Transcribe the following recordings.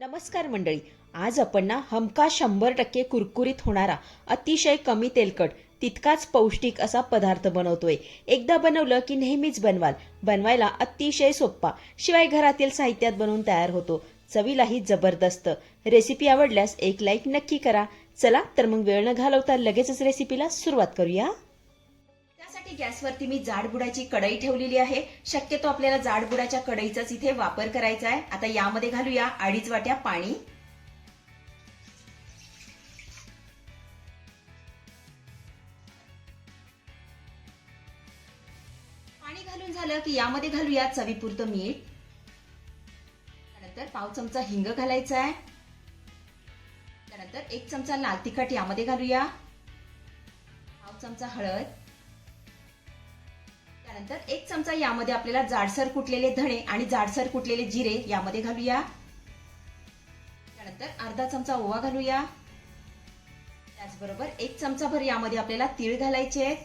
नमस्कार मंडळी. आज आपण ना हमका शंभर टक्के कुरकुरीत होणारा अतिशय कमी तेलकट तितकाच पौष्टिक असा पदार्थ बनवतोय. एकदा बनवलं की नेहमीच बनवाल. बनवायला अतिशय सोप्पा. शिवाय घरातील साहित्यात बनवून तयार होतो. चवीलाही जबरदस्त. रेसिपी आवडल्यास एक लाईक नक्की करा. चला तर मग वेळ न घालवता लगेचच रेसिपीला सुरुवात करूया. त्यासाठी गॅसवरती मी जाडबुडाची कढई ठेवलेली आहे. शक्यतो आपल्याला जाडबुडाच्या कढईचाच इथे वापर करायचा आहे. आता यामध्ये घालूया अडीच वाट्या पाणी. पाणी घालून झालं की यामध्ये घालूया चवीपुरतं मीठ. त्यानंतर पाव चमचा हिंग घालायचा आहे. त्यानंतर एक चमचा लाल तिखट यामध्ये घालूया. पाव चमचा हळद. त्यानंतर एक चमचा यामध्ये आपल्याला जाडसर कुटलेले धणे आणि जाडसर कुटलेले जिरे यामध्ये घालूया. त्यानंतर अर्धा चमचा ओवा घालूया. त्याचबरोबर एक चमचा भर यामध्ये आपल्याला तीळ घालायचे आहेत.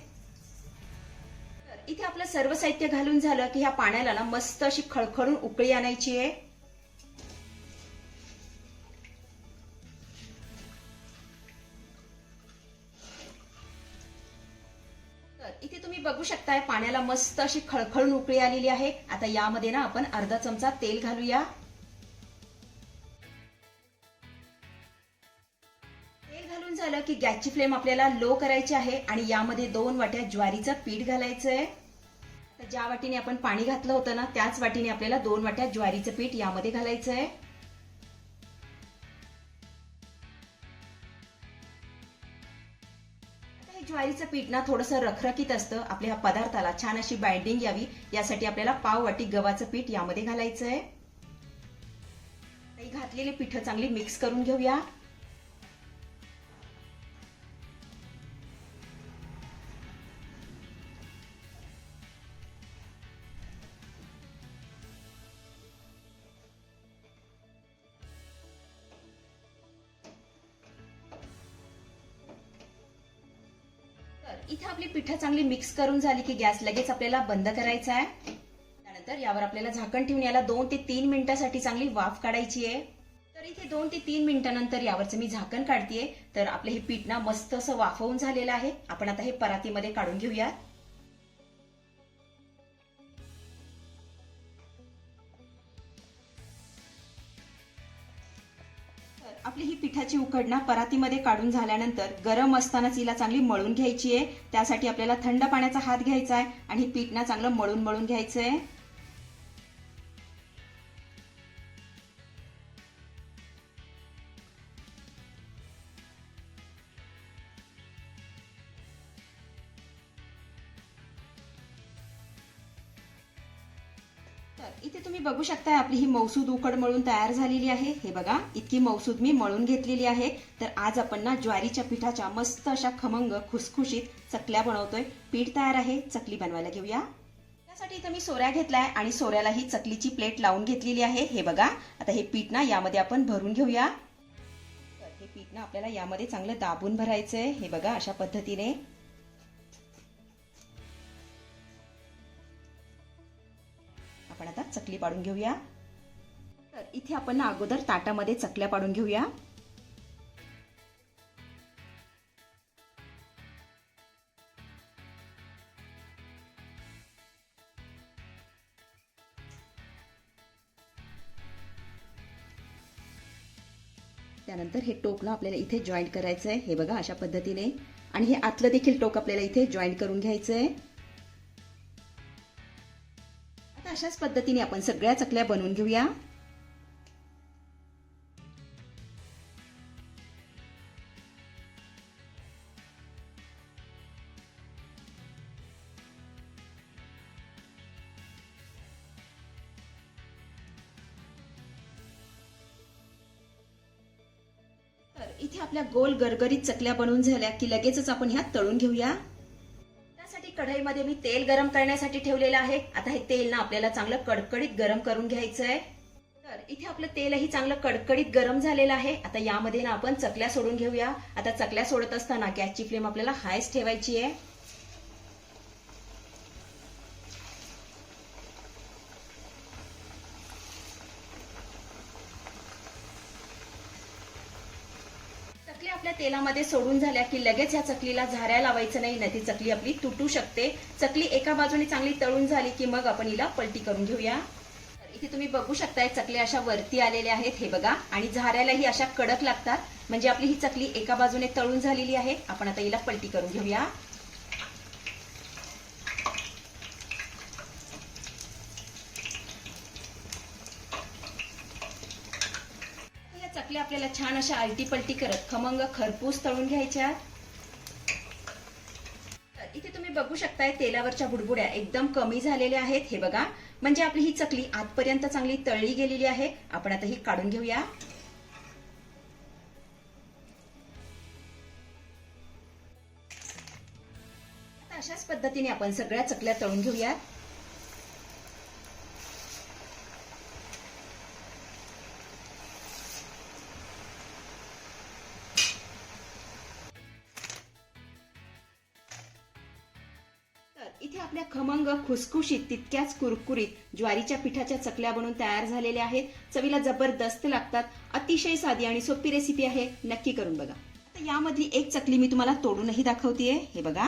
तर इथे आपलं सर्व साहित्य घालून झालं की ह्या पाण्याला ना मस्त अशी खळखळून उकळी आणायची आहे. इथे तुम्ही बघू शकताय पाण्याला मस्त अशी खळखळून उकळी आलेली आहे. आता यामध्ये ना आपण अर्धा चमचा तेल घालूया. तेल घालून झालं की गॅसची फ्लेम आपल्याला लो करायची आहे आणि यामध्ये दोन वाट्या ज्वारीचं पीठ घालायचं आहे तर ज्या वाटीने आपण पाणी घातलं होतं ना त्याच वाटीने आपल्याला दोन वाट्या ज्वारीचं पीठ यामध्ये घालायचं आहे ज्वारीचं पीठ ना थोडंसं रखरखीत असतं. आपल्या ह्या पदार्थाला छान अशी बाइंडिंग यावी. यासाठी आपल्याला पाव वाटी गव्हाचं पीठ यामध्ये घालायचं आहे ही घातलेली पीठ चांगली मिक्स करून घेऊया. तर इथे आपली पिठं चांगली मिक्स करून झाली की गॅस लगेच आपल्याला बंद करायचा आहे. त्यानंतर यावर आपल्याला झाकण ठेवून याला दोन ते तीन मिनिटासाठी चांगली वाफ काढायची आहे. तर इथे दोन ते तीन मिनिटानंतर यावरचं मी झाकण काढतेय. तर आपलं हे पीठ ना मस्त असं वाफवून झालेलं आहे. आपण आता हे परातीमध्ये काढून घेऊयात. आपली ही पिठाची उकडणा परातीमध्ये काढून झाल्यानंतर गरम असतानाच हिला चांगली मळून घ्यायची आहे. त्यासाठी आपल्याला थंड पाण्याचा हात घ्यायचा आहे आणि पीठ ना चांगलं मळून मळून घ्यायचं आहे तर इथे तुम्ही बघू शकताय आपली ही मौसूद उकड मळून तयार झालेली आहे. हे बघा इतकी मौसूद मी मळून घेतलेली आहे. तर आज आपण ना ज्वारीच्या पिठाच्या मस्त अशा खमंग खुसखुशीत चकल्या बनवतोय. पीठ तयार आहे चकली बनवायला घेऊया. त्यासाठी इथं मी सोऱ्या घेतलाय आणि सोऱ्याला ही चकलीची प्लेट लावून घेतलेली आहे. हे बघा आता हे पीठ ना यामध्ये आपण भरून घेऊया. तर हे पीठ ना आपल्याला यामध्ये चांगलं दाबून भरायचंय. हे बघा अशा पद्धतीने. आपण आता चकली पाडून घेऊया. तर इथे आपण ना अगोदर ताटामध्ये चकल्या पाडून घेऊया. त्यानंतर हे टोकला आपल्याला इथे जॉईंट करायचं आहे हे बघा अशा पद्धतीने. आणि हे आतलं देखील टोक आपल्याला इथे जॉईंट करून घ्यायचं आहे अशाच पद्धतीने आपण सगळ्या चकल्या बनवून घेऊया. तर इथे आपल्या गोल गरगरीत चकल्या बनवून झाल्या की लगेचच आपण ह्या तळून घेऊया. कढईमध्ये मी तेल गरम करण्यासाठी ठेवलेलं आहे. आता हे तेल ना आपल्याला चांगलं कडकडीत गरम करून घ्यायचं आहे तर इथे आपलं तेलही चांगलं कडकडीत गरम झालेलं आहे. आता यामध्ये ना आपण चकल्या सोडून घेऊया. आता चकल्या सोडत असताना गॅसची फ्लेम आपल्याला हायच ठेवायची आहे. आपल्या तेलामध्ये सोडून झाल्या की लगेच ह्या चकलीला झाऱ्या लावायचं नाही. ना ती चकली आपली तुटू शकते. चकली एका बाजूने चांगली तळून झाली की मग आपण हिला पलटी करून घेऊया. इथे तुम्ही बघू शकताय चकल्या अशा वरती आलेल्या आहेत हे बघा. आणि झाऱ्यालाही अशा कडक लागतात. म्हणजे आपली ही चकली एका बाजूने तळून झालेली आहे. आपण आता हिला पलटी करून घेऊया. चकल्या आपल्याला छान अशा आलटी पलटी करत. खमंग खरपूस तळून घ्यायच्या. इथे तुम्ही बघू शकताय तेलावरच्या बुडबुड्या एकदम कमी झालेल्या आहेत. हे बघा. म्हणजे आपली ही चकली आतपर्यंत चांगली तळली गेलेली आहे. आपण आता ही काढून घेऊया. अशाच पद्धतीने आपण सगळ्या चकल्या तळून घेऊयात. इथे आपल्या खमंग खुसखुशीत तितक्याच कुरकुरीत ज्वारीच्या पिठाच्या चकल्या बनवून तयार झालेल्या आहेत. चवीला जबरदस्त लागतात. अतिशय साधी आणि सोपी रेसिपी आहे. नक्की करून बघा. आता यामधली एक चकली मी तुम्हाला तोडूनही दाखवतेय. हे बघा.